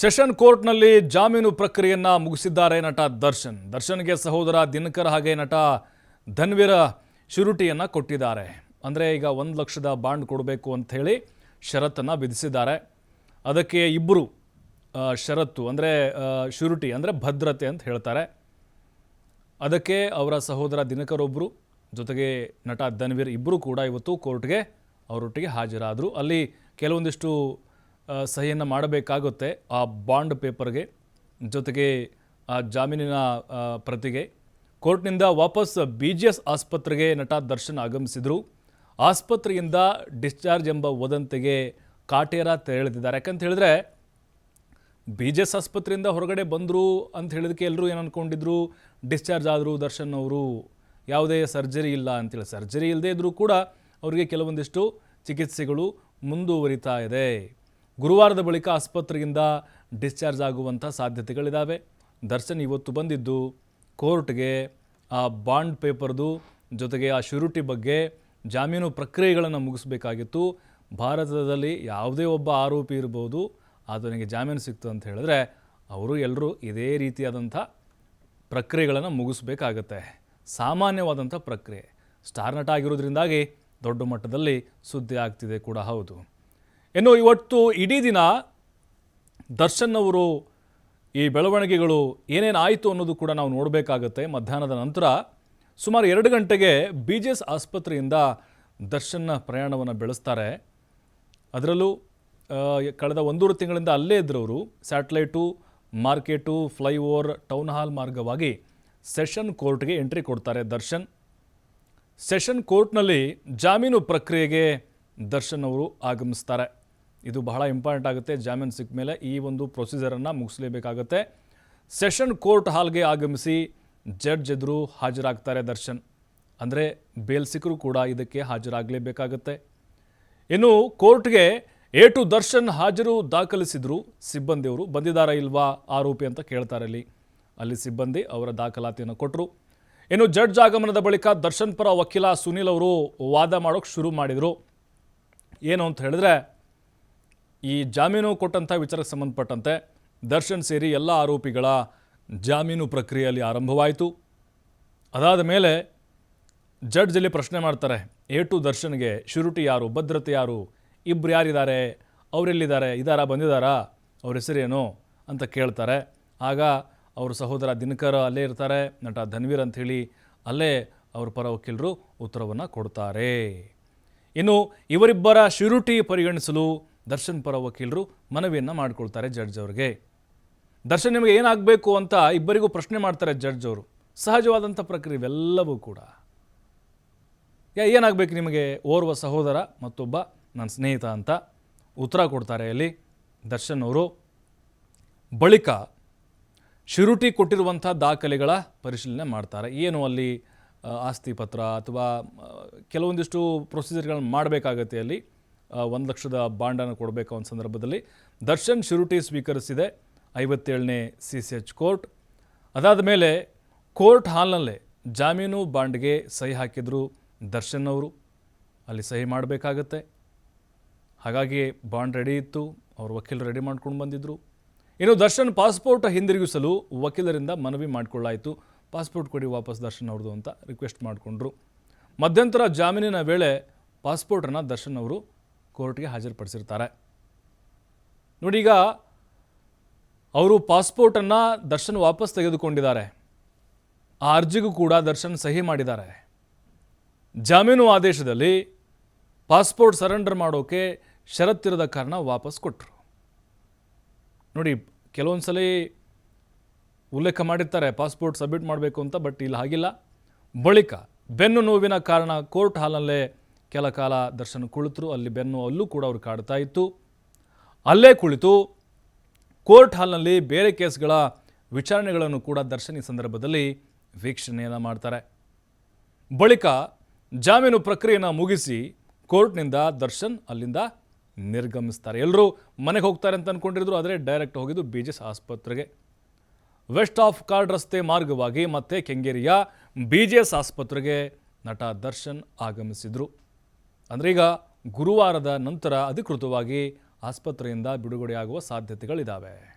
Session ಕೋರ್ಟ್ನಲ್ಲಿ ಜಾಮೀನು ಪ್ರಕ್ರಿಯೆಯನ್ನು ಮುಗಿಸಿದ್ದಾರೆ ನಟ ದರ್ಶನ್. ದರ್ಶನ್ಗೆ ಸಹೋದರ ದಿನಕರ್ ಹಾಗೆ ನಟ ಧನ್ವೀರ ಶುರುಟಿಯನ್ನು ಕೊಟ್ಟಿದ್ದಾರೆ. ಅಂದರೆ ಈಗ ಒಂದು ಲಕ್ಷದ ಬಾಂಡ್ ಕೊಡಬೇಕು ಅಂತ ಹೇಳಿ ಷರತ್ತನ್ನು ವಿಧಿಸಿದ್ದಾರೆ. ಅದಕ್ಕೆ ಇಬ್ಬರು ಷರತ್ತು ಅಂದರೆ ಶುರುಟಿ ಅಂದರೆ ಭದ್ರತೆ ಅಂತ ಹೇಳ್ತಾರೆ. ಅದಕ್ಕೆ ಅವರ ಸಹೋದರ ದಿನಕರ್ ಒಬ್ಬರು ಜೊತೆಗೆ ನಟ ಧನ್ವೀರ್ ಇಬ್ಬರು ಕೂಡ ಇವತ್ತು ಕೋರ್ಟ್ಗೆ ಅವರೊಟ್ಟಿಗೆ ಹಾಜರಾದರು. ಅಲ್ಲಿ ಕೆಲವೊಂದಿಷ್ಟು ಸಹಿಯನ್ನು ಮಾಡಬೇಕಾಗುತ್ತೆ ಆ ಬಾಂಡ್ ಪೇಪರ್ಗೆ. ಜೊತೆಗೆ ಆ ಜಾಮೀನಿನ ಪ್ರತಿಗೆ. ಕೋರ್ಟ್ನಿಂದ ವಾಪಸ್ ಬಿ ಜಿ ಎಸ್ ಆಸ್ಪತ್ರೆಗೆ ನಟ ದರ್ಶನ್ ಆಗಮಿಸಿದರು. ಆಸ್ಪತ್ರೆಯಿಂದ ಡಿಸ್ಚಾರ್ಜ್ ಎಂಬ ವದಂತಿಗೆ ಕಾಟೇರ ತೆರಳಿದ್ದಾರೆ. ಯಾಕಂತ ಹೇಳಿದ್ರೆ, ಬಿ ಜಿ ಎಸ್ ಆಸ್ಪತ್ರೆಯಿಂದ ಹೊರಗಡೆ ಬಂದರು ಅಂತ ಹೇಳಿದಕ್ಕೆ ಎಲ್ಲರೂ ಏನು ಅಂದ್ಕೊಂಡಿದ್ರು ಡಿಸ್ಚಾರ್ಜ್ ಆದರು ದರ್ಶನ್ ಅವರು ಯಾವುದೇ ಸರ್ಜರಿ ಇಲ್ಲ ಅಂತೇಳಿ ಸರ್ಜರಿ ಇಲ್ಲದೇ ಇದ್ದರೂ ಕೂಡ ಅವರಿಗೆ ಕೆಲವೊಂದಿಷ್ಟು ಚಿಕಿತ್ಸೆಗಳು ಮುಂದುವರಿತಾ ಇದೆ. ಗುರುವಾರದ ಬಳಿಕ ಆಸ್ಪತ್ರೆಯಿಂದ ಡಿಸ್ಚಾರ್ಜ್ ಆಗುವಂಥ ಸಾಧ್ಯತೆಗಳಿದ್ದಾವೆ ದರ್ಶನ್ ಇವತ್ತು ಬಂದಿದ್ದು ಕೋರ್ಟ್ಗೆ ಆ ಬಾಂಡ್ ಪೇಪರ್ದು ಜೊತೆಗೆ ಆ ಶ್ಯೂರಿಟಿ ಬಗ್ಗೆ ಜಾಮೀನು ಪ್ರಕ್ರಿಯೆಗಳನ್ನು ಮುಗಿಸಬೇಕಾಗಿತ್ತು. ಭಾರತದಲ್ಲಿ ಯಾವುದೇ ಒಬ್ಬ ಆರೋಪಿ ಇರ್ಬೋದು, ಆತನಿಗೆ ಜಾಮೀನು ಸಿಕ್ತು ಅಂತ ಹೇಳಿದ್ರೆ ಅವರು ಎಲ್ಲರೂ ಇದೇ ರೀತಿಯಾದಂಥ ಪ್ರಕ್ರಿಯೆಗಳನ್ನು ಮುಗಿಸ್ಬೇಕಾಗತ್ತೆ. ಸಾಮಾನ್ಯವಾದಂಥ ಪ್ರಕ್ರಿಯೆ. ಸ್ಟಾರ್ ನಟ ಆಗಿರೋದ್ರಿಂದಾಗಿ ದೊಡ್ಡ ಮಟ್ಟದಲ್ಲಿ ಸುದ್ದಿ ಆಗ್ತಿದೆ ಕೂಡ ಹೌದು. ಇನ್ನು ಇವತ್ತು ಇಡೀ ದಿನ ದರ್ಶನ್ ಅವರು ಈ ಬೆಳವಣಿಗೆಗಳು ಏನೇನು ಆಯಿತು ಅನ್ನೋದು ಕೂಡ ನಾವು ನೋಡಬೇಕಾಗತ್ತೆ. ಮಧ್ಯಾಹ್ನದ ನಂತರ ಸುಮಾರು ಎರಡು ಗಂಟೆಗೆ ಬಿ ಜಿ ಎಸ್ ಆಸ್ಪತ್ರೆಯಿಂದ ದರ್ಶನ್ನ ಪ್ರಯಾಣವನ್ನು ಬೆಳೆಸ್ತಾರೆ. ಅದರಲ್ಲೂ ಕಳೆದ ಒಂದೂರು ತಿಂಗಳಿಂದ ಅಲ್ಲೇ ಇದ್ದರು ಅವರು satellite, market, flyover, town hall ಮಾರ್ಗವಾಗಿ ಸೆಷನ್ ಕೋರ್ಟ್ಗೆ ಎಂಟ್ರಿ ಕೊಡ್ತಾರೆ ದರ್ಶನ್. ಸೆಷನ್ ಕೋರ್ಟ್ನಲ್ಲಿ ಜಾಮೀನು ಪ್ರಕ್ರಿಯೆಗೆ ದರ್ಶನ್ ಅವರು ಆಗಮಿಸ್ತಾರೆ. ಇದು ಬಹಳ ಇಂಪಾರ್ಟೆಂಟ್ ಆಗುತ್ತೆ. ಜಾಮೀನು ಸಿಕ್ಕ ಮೇಲೆ ಈ ಒಂದು ಪ್ರೊಸೀಜರನ್ನು ಮುಗಿಸಲೇಬೇಕಾಗತ್ತೆ. ಸೆಷನ್ ಕೋರ್ಟ್ ಹಾಲ್ಗೆ ಆಗಮಿಸಿ ಜಡ್ಜ್ ಎದುರು ಹಾಜರಾಗ್ತಾರೆ ದರ್ಶನ್. ಅಂದರೆ ಬೇಲ್ ಸಿಕ್ಕರೂ ಕೂಡ ಇದಕ್ಕೆ ಹಾಜರಾಗಲೇಬೇಕಾಗತ್ತೆ. ಇನ್ನು ಕೋರ್ಟ್ಗೆ ಎ ಟು ದರ್ಶನ್ ಹಾಜರು ದಾಖಲಿಸಿದ್ರು. ಸಿಬ್ಬಂದಿಯವರು ಬಂದಿದ್ದಾರಾ ಇಲ್ವಾ ಆರೋಪಿ ಅಂತ ಕೇಳ್ತಾರೆ ಅಲ್ಲಿ. ಅಲ್ಲಿ ಸಿಬ್ಬಂದಿ ಅವರ ದಾಖಲಾತಿಯನ್ನು ಕೊಟ್ಟರು ಇನ್ನು ಜಡ್ಜ್ ಆಗಮನದ ಬಳಿಕ ದರ್ಶನ್ ಪರ ವಕೀಲ ಸುನಿಲ್ ಅವರು ವಾದ ಮಾಡೋಕ್ಕೆ ಶುರು ಮಾಡಿದರು. ಏನು ಅಂತ ಹೇಳಿದ್ರೆ ಈ ಜಾಮೀನು ಕೊಟ್ಟಂಥ ವಿಚಾರಕ್ಕೆ ಸಂಬಂಧಪಟ್ಟಂತೆ ದರ್ಶನ್ ಸೇರಿ ಎಲ್ಲ ಆರೋಪಿಗಳ ಜಾಮೀನು ಪ್ರಕ್ರಿಯೆಯಲ್ಲಿ ಆರಂಭವಾಯಿತು. ಅದಾದ ಮೇಲೆ ಜಡ್ಜ್ ಅಲ್ಲಿ ಪ್ರಶ್ನೆ ಮಾಡ್ತಾರೆ, ಎ ಟು ದರ್ಶನ್ಗೆ ಶ್ಯೂರಿಟಿ ಯಾರು, ಭದ್ರತೆ ಯಾರು ಇಬ್ಬರು ಯಾರಿದ್ದಾರೆ, ಅವರೆಲ್ಲಿದ್ದಾರೆ ಇದ್ದಾರಾ ಬಂದಿದ್ದಾರಾ ಅವ್ರ ಹೆಸರೇನು? ಅಂತ ಕೇಳ್ತಾರೆ. ಆಗ ಅವ್ರ ಸಹೋದರ ದಿನಕರ್ ಅಲ್ಲೇ ಇರ್ತಾರೆ, ನಟ ಧನ್ವೀರ್ ಅಂಥೇಳಿ ಅಲ್ಲೇ ಅವ್ರ ಪರ ವಕೀಲರು ಉತ್ತರವನ್ನು ಕೊಡ್ತಾರೆ. ಇನ್ನು ಇವರಿಬ್ಬರ ಶ್ಯೂರಿಟಿ ಪರಿಗಣಿಸಲು ದರ್ಶನ್ ಪರ ವಕೀಲರು ಮನವಿಯನ್ನು ಮಾಡಿಕೊಳ್ತಾರೆ ಜಡ್ಜ್ ಅವರಿಗೆ. ದರ್ಶನ್ ನಿಮಗೆ ಏನಾಗಬೇಕು ಅಂತ ಇಬ್ಬರಿಗೂ ಪ್ರಶ್ನೆ ಮಾಡ್ತಾರೆ ಜಡ್ಜ್ ಅವರು. ಸಹಜವಾದಂಥ ಪ್ರಕ್ರಿಯೆ ಇವೆಲ್ಲವೂ ಕೂಡ. ಯಾ, ಏನಾಗಬೇಕು ನಿಮಗೆ? ಓರ್ವ ಸಹೋದರ, ಮತ್ತೊಬ್ಬ ನನ್ನ ಸ್ನೇಹಿತ ಅಂತ ಉತ್ತರ ಕೊಡ್ತಾರೆ ಅಲ್ಲಿ ದರ್ಶನ್ ಅವರು. ಬಳಿಕ ಶಿರುಟಿ ಕೊಟ್ಟಿರುವಂಥ ದಾಖಲೆಗಳ ಪರಿಶೀಲನೆ ಮಾಡ್ತಾರೆ. ಏನು ಅಲ್ಲಿ ಆಸ್ತಿ ಪತ್ರ ಅಥವಾ ಕೆಲವೊಂದಿಷ್ಟು ಪ್ರೊಸೀಜರ್ಗಳನ್ನು ಮಾಡಬೇಕಾಗತ್ತೆ ಅಲ್ಲಿ. ಒಂದು ಲಕ್ಷದ ಬಾಂಡನ್ನು ಕೊಡಬೇಕು ಒಂದು ಸಂದರ್ಭದಲ್ಲಿ ದರ್ಶನ್ ಶುರುಟಿ ಸ್ವೀಕರಿಸಿದೆ, ಐವತ್ತೇಳನೇ ಸಿ ಸಿ ಎಚ್ ಕೋರ್ಟ್. ಅದಾದ ಮೇಲೆ ಕೋರ್ಟ್ ಹಾಲ್ನಲ್ಲೇ ಜಾಮೀನು ಬಾಂಡ್ಗೆ ಸಹಿ ಹಾಕಿದ್ರು ದರ್ಶನ್ ಅವರು. ಅಲ್ಲಿ ಸಹಿ ಮಾಡಬೇಕಾಗತ್ತೆ. ಹಾಗಾಗಿ ಬಾಂಡ್ ರೆಡಿ ಇತ್ತು, ಅವ್ರ ವಕೀಲರು ರೆಡಿ ಮಾಡ್ಕೊಂಡು ಬಂದಿದ್ದರು ಇನ್ನು ದರ್ಶನ್ ಪಾಸ್ಪೋರ್ಟ್ ಹಿಂದಿರುಗಿಸಲು ವಕೀಲರಿಂದ ಮನವಿ ಮಾಡಿಕೊಳ್ಳಾಯಿತು. ಪಾಸ್ಪೋರ್ಟ್ ಕೊಡಿ ವಾಪಸ್ ದರ್ಶನ್ ಅವ್ರದ್ದು ಅಂತ ರಿಕ್ವೆಸ್ಟ್ ಮಾಡಿಕೊಂಡ್ರು. ಮಧ್ಯಂತರ ಜಾಮೀನಿನ ವೇಳೆ ಪಾಸ್ಪೋರ್ಟನ್ನು ದರ್ಶನ್ ಅವರು ಕೋರ್ಟ್ಗೆ ಹಾಜರುಪಡಿಸಿರ್ತಾರೆ. ನೋಡಿ ಈಗ ಅವರು ಪಾಸ್ಪೋರ್ಟನ್ನು ದರ್ಶನ್ ವಾಪಸ್ ತೆಗೆದುಕೊಂಡಿದ್ದಾರೆ. ಆ ಅರ್ಜಿಗೂ ಕೂಡ ದರ್ಶನ್ ಸಹಿ ಮಾಡಿದ್ದಾರೆ. ಜಾಮೀನು ಆದೇಶದಲ್ಲಿ ಪಾಸ್ಪೋರ್ಟ್ ಸರೆಂಡರ್ ಮಾಡೋಕೆ ಷರತ್ತಿರದ ಕಾರಣ ವಾಪಸ್ ಕೊಟ್ಟರು ನೋಡಿ ಕೆಲವೊಂದು ಸಲ ಉಲ್ಲೇಖ ಮಾಡಿರ್ತಾರೆ, ಪಾಸ್ಪೋರ್ಟ್ ಸಬ್ಮಿಟ್ ಮಾಡಬೇಕು ಅಂತ, ಬಟ್ ಇಲ್ಲಿ ಹಾಗಿಲ್ಲ. ಬಳಿಕ ಬೆನ್ನು ನೋವಿನ ಕಾರಣ ಕೋರ್ಟ್ ಹಾಲಲ್ಲೇ ಕೆಲ ಕಾಲ ದರ್ಶನ್ ಕುಳಿತರು, ಅಲ್ಲಿ ಬೆನ್ನು ಅಲ್ಲೂ ಕೂಡ ಅವರು ಕಾಡ್ತಾ ಇತ್ತು. ಅಲ್ಲೇ ಕುಳಿತು ಕೋರ್ಟ್ ಹಾಲ್ನಲ್ಲಿ ಬೇರೆ ಕೇಸ್ಗಳ ವಿಚಾರಣೆಗಳನ್ನು ಕೂಡ ದರ್ಶನ್ ಸಂದರ್ಭದಲ್ಲಿ ವೀಕ್ಷಣೆಯನ್ನು ಮಾಡ್ತಾರೆ. ಬಳಿಕ ಜಾಮೀನು ಪ್ರಕ್ರಿಯೆಯನ್ನು ಮುಗಿಸಿ ಕೋರ್ಟ್ನಿಂದ ದರ್ಶನ್ ಅಲ್ಲಿಂದ ನಿರ್ಗಮಿಸ್ತಾರೆ. ಎಲ್ಲರೂ ಮನೆಗೆ ಹೋಗ್ತಾರೆ ಅಂತ ಅಂದ್ಕೊಂಡಿದ್ರು ಆದರೆ ಡೈರೆಕ್ಟ್ ಹೋಗಿದ್ದು ಬಿ ಜಿ ಆಸ್ಪತ್ರೆಗೆ. ವೆಸ್ಟ್ ಆಫ್ ಕಾರ್ಡ್ ರಸ್ತೆ ಮಾರ್ಗವಾಗಿ ಮತ್ತೆ ಕೆಂಗೇರಿಯ ಬಿ ಜಿ ಎಸ್ ಆಸ್ಪತ್ರೆಗೆ ನಟ ದರ್ಶನ್ ಆಗಮಿಸಿದರು. ಅಂದರೆ ಈಗ ಗುರುವಾರದ ನಂತರ ಅಧಿಕೃತವಾಗಿ ಆಸ್ಪತ್ರೆಯಿಂದ ಬಿಡುಗಡೆಯಾಗುವ ಸಾಧ್ಯತೆಗಳಿದ್ದಾವೆ